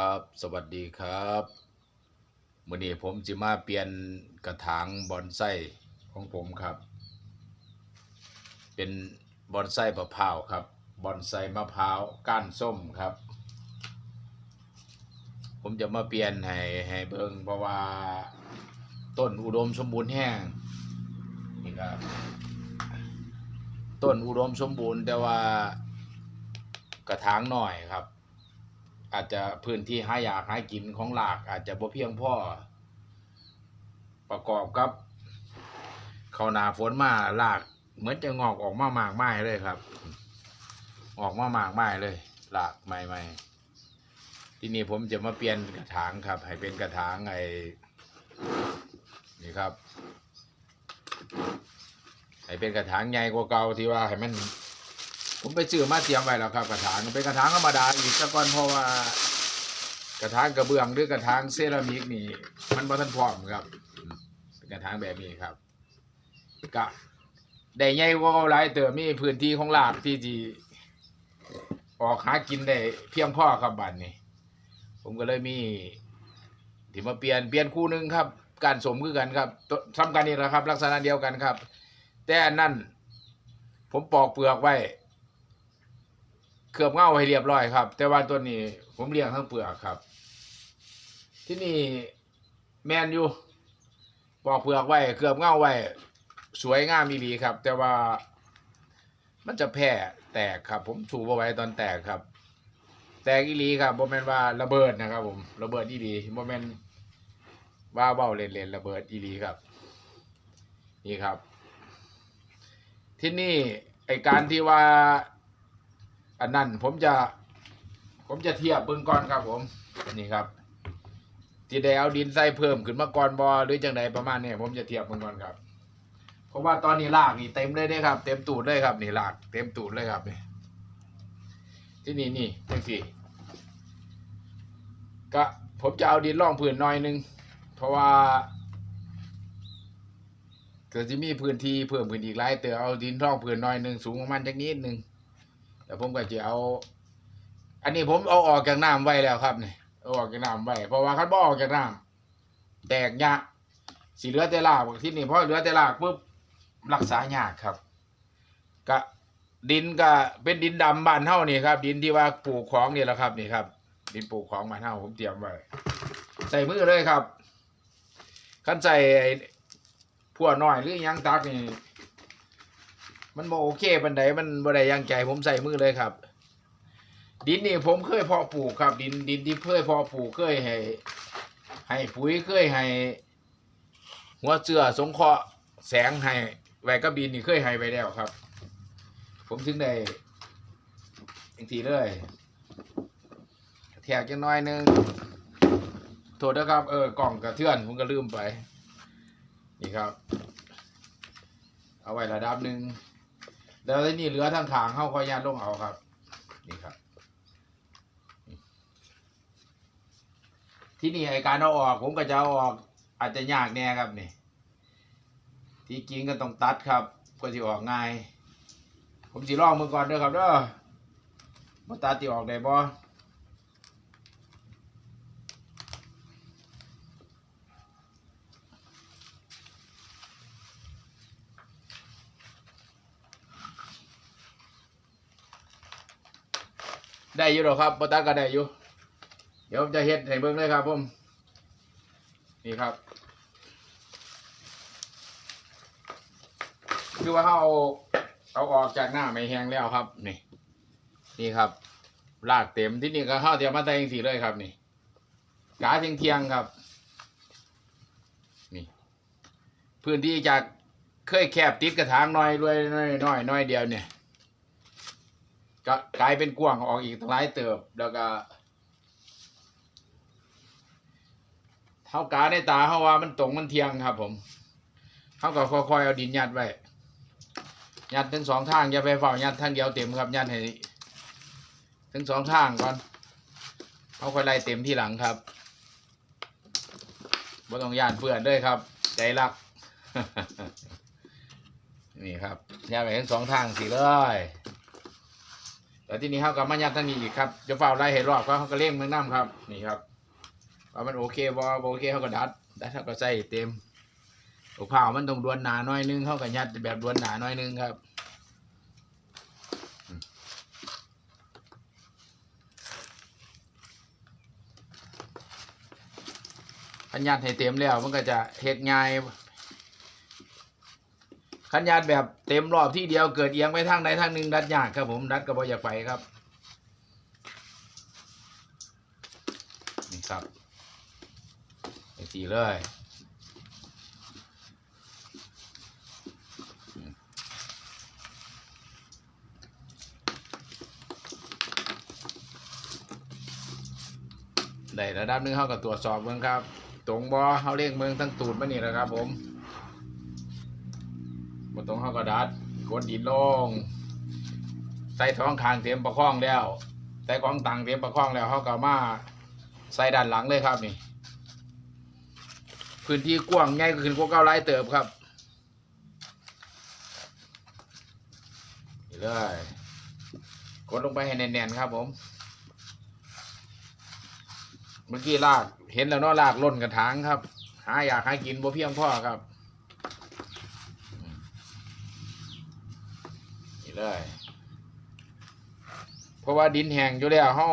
ครับ สวัสดีครับมื้อนี้ผมจะมาเปลี่ยนกระถางบอนไส้ของผมครับ เป็นบอนไส้มะพร้าวครับบอนไส้มะพร้าวก้านส้มครับ ผมจะมาเปลี่ยนให้ให้เบิงเพราะว่าต้นอุดมสมบูรณ์แห้งนี่ครับต้นอุดมสมบูรณ์แต่ว่ากระถางหน่อยครับ อาจจะพื้นที่หาอยากหากินของหลาก อาจจะบ่เพียงพอประกอบกับเขานาฝนมาหลาก เหมือนจะงอกออกมามากไมายเลยครับ ออกมามากไมายเลยหลากใหม่ๆที่นี่ผมจะมาเปลี่ยนกระถางครับ ให้เป็นกระถางไอ้นี่ครับให้เป็นกระถางใหญ่กว่าเก่าที่ว่าให้มัน ผมไปซื้อมาเตรียมไว้แล้วครับกระถางเป็นกระถางธรรมดาอีกซะก่อนเพราะว่ากระถางกระเบื้องหรือกระถางเซรามิกนี่ มันบ่ทันพร้อมครับเป็นกระถางแบบนี้ครับกะได้ใหญ่กว่าก่าหลายเติมมีพื้นที่ของลาบที่ที่ออกหากินได้เพียงพอครับบัดนนี้ ผมก็เลยมีที่มาเปลี่ยนเปลี่ยนคู่หนึงครับ การสมคือกันครับทำกันนี่แหละครับ ลักษณะเดียวกันครับ แต่นั่นผมปอกเปลือกไว้ เคลือบเงาให้เรียบร้อยครับ แต่ว่าตัวนี้ผมเลี้ยงทั้งเปลือกครับ ที่นี่แมนอยู่ปอกเปลือกไว้เคลือบเงาไว้สวยงามมีดีครับ แต่ว่ามันจะแพ้แตกครับ ผมสูบเอาไว้ตอนแตกครับ แตกอีหลีครับโมเมนว่าระเบิดนะครับ ผมระเบิดอีหลีโมเมนว่าเบ้าเล่นๆระเบิดอีหลีครับ นี่ครับ ที่นี่ไอการที่ว่า อันนั้นผมจะ ผมจะเทียบเบิ่งก่อนครับผม นี่ครับที่ได้เอาดินใส่เพิ่มขึ้นมาก่อนบอหรือจังใดประมาณนี้ผมจะเทียบเบิ่งก่อนครับ เพราะว่าตอนนี้ลากนี่เต็มเลยเด้ครับ เต็มตูดเลยครับนี่ลากเต็มตูดเลยครับนี่ที่นี่นี่จังสี่ก็ผมจะเอาดินร่องพื้นหน่อยหนึง เพราะว่าเกิดจะมีพื้นที่เพิ่มขึ้นอีกหลายเตอเอาดินร่องพื้นหน่อยหนึ่งสูงประมาณจักนิดหนึง แต่ผมก็จะเอา อันนี้ผมเอาออกจากน้ำไว้แล้วครับนี่เอาออกจากน้ำไว้เพราะว่าคันบ่ออกจากน้ำแตกยากสีเหลือแต่รากที่นี่เพอเหลือแต่รากปุ๊บรักษายากครับก็ดินก็เป็นดินดำบ้านเฮานี่ครับ ดินที่ว่าปลูกของนี่แหละครับนี่ครับ ดินปลูกของบ้านเฮาผมเตรียมไว้ใส่มือเลยครับคันใส่ไอ้พัวน้อยหรือยังตักนี่ มันบ่โอเคปันใดมันบ่ได้ยังใจผมใส่มือเลยครับ ดินนี่ผมเคยเพาะปลูกครับ ดินดินที่เคยเพาะปลูกเคยให้ ให้ปุ๋ยเคยให้ หัวเสือสงเคราะห์แสงให้ไวกับดินนี่เคยให้ไปแล้วครับ ผมถึงได้จังทีเลยแถกจังน้อยหนึงโทษนะครับเออกล่องกระเทือนผมก็ลืมไป นี่ครับ เอาไว้ระดับหนึ่ง แล้วนี่เหลือทางขางเข้าคอยยานลงเอาครับ นี่ครับ ที่นี่ไอการเอาออก ผมก็จะเอาออก อาจจะยากแน่ครับนี่ ที่จริงก็ต้องตัดครับก็จะออกง่าย ผมสิลองมือก่อนเด้อครับเด้อมาตัดที่ออกได้บ่ ได้อยู่หรอกครับบ่ตัดก็ได้อยู่ เดี๋ยวผมจะเฮ็ดให้เบิ่งเลยครับผมนี่ครับ คือว่าเอาเอาออกจากหน้าไม่แห้งแล้วครับ นี่ นี่ครับลากเต็มที่นี่ก็เข้าเทียมมาใส่ยังสีเลยครับ นี่กาเทียงเทียงๆครับ นี่ พื้นที่จากเคยแคบติดกระถางน้อยรวยน้อยน้อยน้อยเดียวเนี่ย ก็กลายเป็นกว้างออกอีกตั้งหลายเติบ แล้วก็เท่ากาในตาเขาว่ามันตรงมันเทียงครับ ผมเขาก็ค่อยๆเอาดินยัดไว้ยัดทั้งสองทางอย่าไปเฝ้ายัดทางเดียวเต็มครับยัดให้ทั้งสองทางก่อนเอาค่อยไล่เต็มที่หลังครับบ่ต้องย่านเพื่อนด้วยครับ ใจรัก นี่ครับยัดไปทั้งสองทางสิเลย แล้วที่นี้เขาก็มายัดทางนี้อีกครับจะเฝ้าไล่ให้รอบก็เขาก็เร่งมือน้ำครับนี่ครับว่ามันโอเคบ่บ่โอเคเขาก็ดัดดัดเขาก็ใส่เต็มลูกเผามันต้องดวนหนาหน่อยนึงเขาก็ยัดแบบดวนหนาหน่อยนึงครับขันยัดให้เต็มแล้วมันก็จะเฮ็ดง่าย ขันยัดแบบเต็มรอบที่เดียวเกิดเอียงไปทางใดทางหนึ่งดัดยากครับผมดัดก็บ่อยากไปครับนี่ครับไอ้สีเลยได้ระดับนึงเข้าก็ตรวจสอบเมืองครับ ตรงบอเขาเรียกเมืองทั้งตูดมานี่แหละครับผม ตรงเขาก็ดัดกดดินลง ใส่ท้องคางเตรียมประคองแล้ว ใส่ของตังเตรียมประคองแล้วเขาก็มาใส่ด้านหลังเลยครับนี่ พื้นที่กว้างใหญ่ขึ้นกว่าเก้าไร่เติบครับนี่เลยกดลงไปให้แน่นๆครับผม เมื่อกี้ลากเห็นแล้วเนาะลากล่นกระถางครับ หาอยากหากินบ่เพียงพ่อครับอืมนี่ เลย เพราะว่าดินแห้งอยู่แล้วเฮา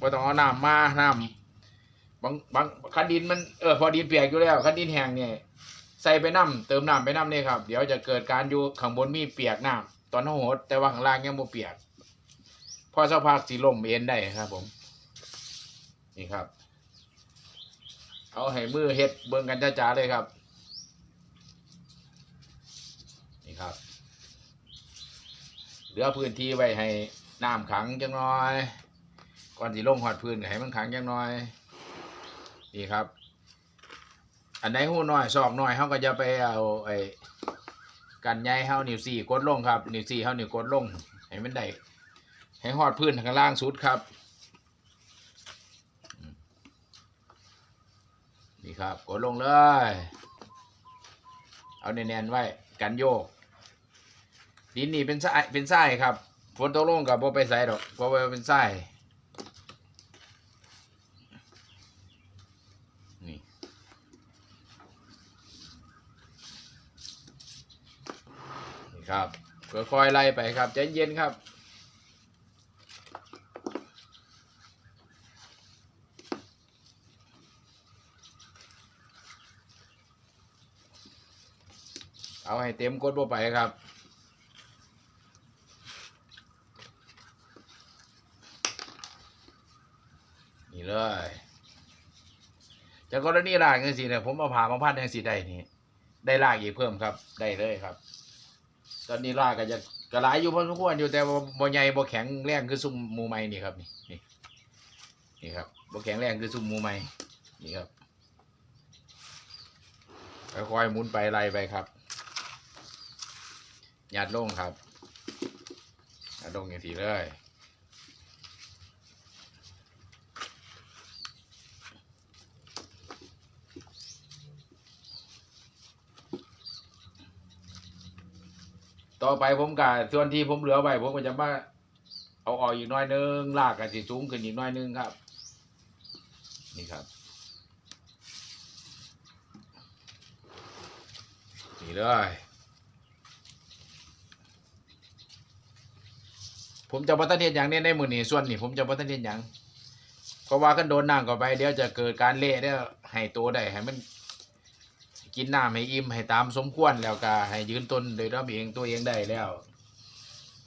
บ่ต้องเอาน้ำมาน้ำบางบางคันดินมันเออพอดินเปียกอยู่แล้วคันดินแห้งเนี่ยใส่ไปน้ำเติมน้ำไปน้ำนี่ครับ เดี๋ยวจะเกิดการอยู่ข้างบนมีเปียกน้ำตอนเฮาหดแต่ว่าข้างล่างยังบ่เปียกพอสักพักสิล่มเอ็นได้ครับ ผม นี่ครับ เอาให้มือเฮ็ดเบิ่งกันจ้าๆเลยครับ นี่ครับ เหลือพื้นที่ไว้ให้น้ำขังจังน้อย ก่อนสิลงหอดพื้นให้มันขังจังน้อย นี่ครับ อันไหนหูน้อยซอกน้อยเขาก็จะไปเอาไอ้กันใยเฮานิ้วสี่กดลงครับ นิ้วสี่เฮานิ้วกดลงให้มันได้ให้หอดพื้นข้างล่างสุดครับ นี่ครับ กดลงเลย เอาแน่นๆไว้กันโยก ดินนี่เป็นทรายเป็นทรายครับฝนตกลงกับบ่ไปใส่ดอกเพราะว่าเป็นทรายนี่นี่ครับค่อยๆไล่ไปครับใจเย็นครับเอาให้เต็มกดบ่ไปครับ นี่เลยจากก รณีลากจังสิเนี่ยผมเอาผ่ามาพันจังสิได้นี่ได้ลากอีกเพิ่มครับ ได้เลยครับ ตอนนี้ลากก็จะกระไรอยู่พอสมควรอยู่แต่ว่าบ่ใหญ่บ่แข็งแรงคือซุ่มมูไม้นี่ครับนี่นี่นี่ครับบ่แข็งแรงคือซุ่มมูไม้นี่ครับค่อยๆหมุนไปไล่ไปครับหยัดลงครับหยัดลงอย่างทีเลย ต่อไปผมกะส่วนที่ผมเหลือไว้ผมก็จะมาเอาออกอีกหน้อยนึงลากกันสิสูงขึ้นอีกหน้อยนึงครับ นี่ครับนี่เลยผมจะบัตเทศอย่างนี้ในมือนี่ส่วนนี่ผมจะบัตเทศอย่างเพราะว่ากันโดนน้ำเข้าไปเดี๋ยวจะเกิดการเละเดี๋ยวให้ตัวได้ให้มัน กินน้ำให้อิ่มให้ตามสมควรแล้วก็ให้ยืนต้นโดยตัวเองตัวเองได้แล้ว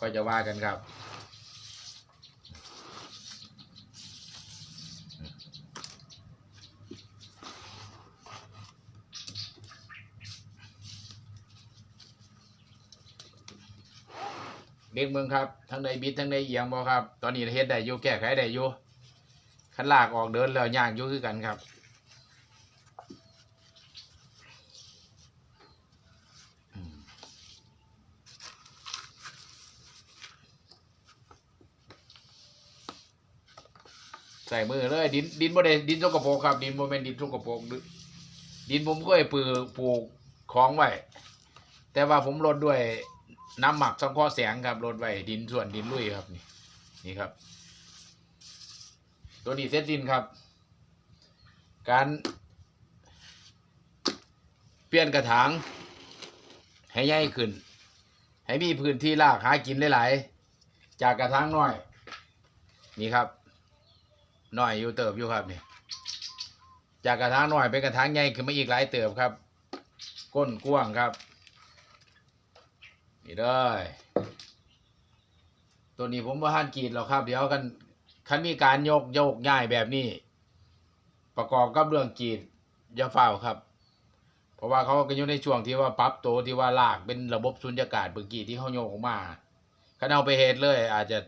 ก็จะว่ากันครับเด็กเมืองครับ ทั้งในบิดทั้งในเอียงบ่ครับ ตอนนี้เฮ็ดได้อยู่แก้ไขได้อยู่คันลากออกเดินแล้วยากอยู่คือกันครับ ใส่มือเลย ดินดินบ่ได้ดินสกปรกครับ ดินบ่แม่นดินสกปรกดินผมเคยปลูกปลูกของไว้แต่ว่าผมลดด้วยน้ำหมักสังเคราะห์แสงครับลดไว้ดินส่วนดินลุยครับนี่นี่ครับ ตัวนี้เซตดินครับ การ เปลี่ยนกระถางให้ใหญ่ขึ้น ให้มีพื้นที่รากหากินหลายๆจากกระถางน้อย นี่ครับ หน้อยอยู่เติบอยู่ครับนี่จากกระถางหน้อยเป็นกระถางใหญ่ขึ้นมาอีกหลายเติบครับ ก้นกว้างครับนี่เลยตัวนี้ผมว่าหันกรีดหรอกครับ เดี๋ยวกันคันมีการโยกโยกง่ายแบบนี้ ประกอบกับเรื่องกรีดยาเฝ้าครับ เพราะว่าเขาก็อยู่ในช่วงที่ว่าปรับตัวที่ว่าลากเป็นระบบสุญญากาศเมื่อกี้ที่เขาโยกออกมาคันเอาไปเฮ็ดเลย อาจจะ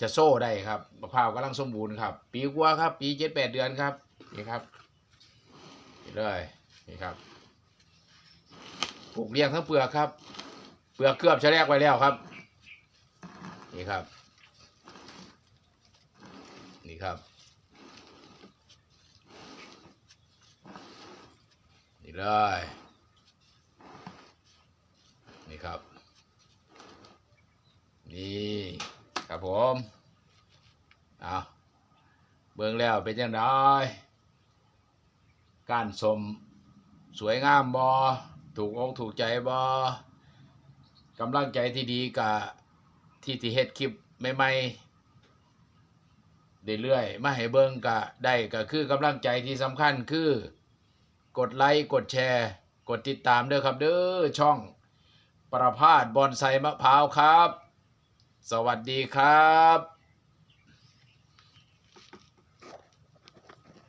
จะโซ่ได้ครับมะพร้าวกำลังสมบูรณ์ครับ ปีกว่าครับ ปีเจ็ดแปดเดือนครับนี่ครับนี่เลยนี่ครับปลูกเลี้ยงทั้งเปลือกครับ เปลือกเคลือบชะแรกไว้แล้วครับ นี่ครับ นี่ครับ นี่เลยนี่ครับ นี่ ผมเอาเบิ่งแล้วเป็นยังไงกานสมสวยงามบอถูกอกถูกใจบอกำลังใจที่ดีกับที่ที่เฮ็ดคลิปใหม่ๆเรื่อยๆมาให้เบิ่งก็ได้ก็คือกำลังใจที่สำคัญคือ กดไลค์กดแชร์ กดติดตามเด้อครับเด้อช่องประพาสบอนไซมะพร้าวครับ สวัสดีครับ